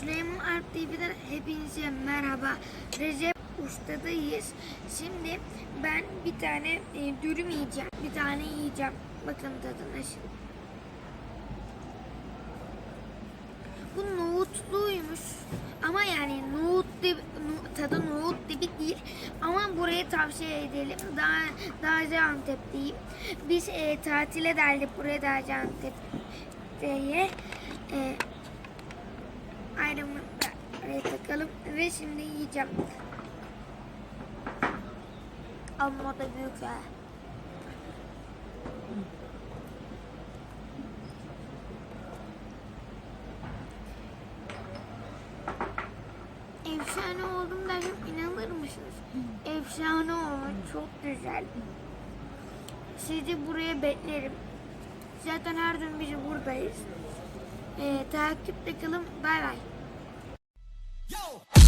Süleyman Alp TV'den hepinize merhaba. Recep Usta'dayız. Şimdi ben bir tane e, dürüm yiyeceğim. Bir tane yiyeceğim. Bakın tadı nasıl. Bu nohutluymuş. Ama yani nohut gibi, no- tadı nohut gibi değil. Ama burayı tavsiye edelim. Daha daha Antep'teyim. Biz e, tatile geldik buraya daha Antep'teye. E, oraya takalım ve şimdi yiyeceğim. Amma da büyük ha. Efsane oldum dersem inanır mısınız? Efsane olmuş, çok güzel. Sizi buraya beklerim. Zaten her gün biz buradayız. Ee, takipte kalın. Bay bay. Yo!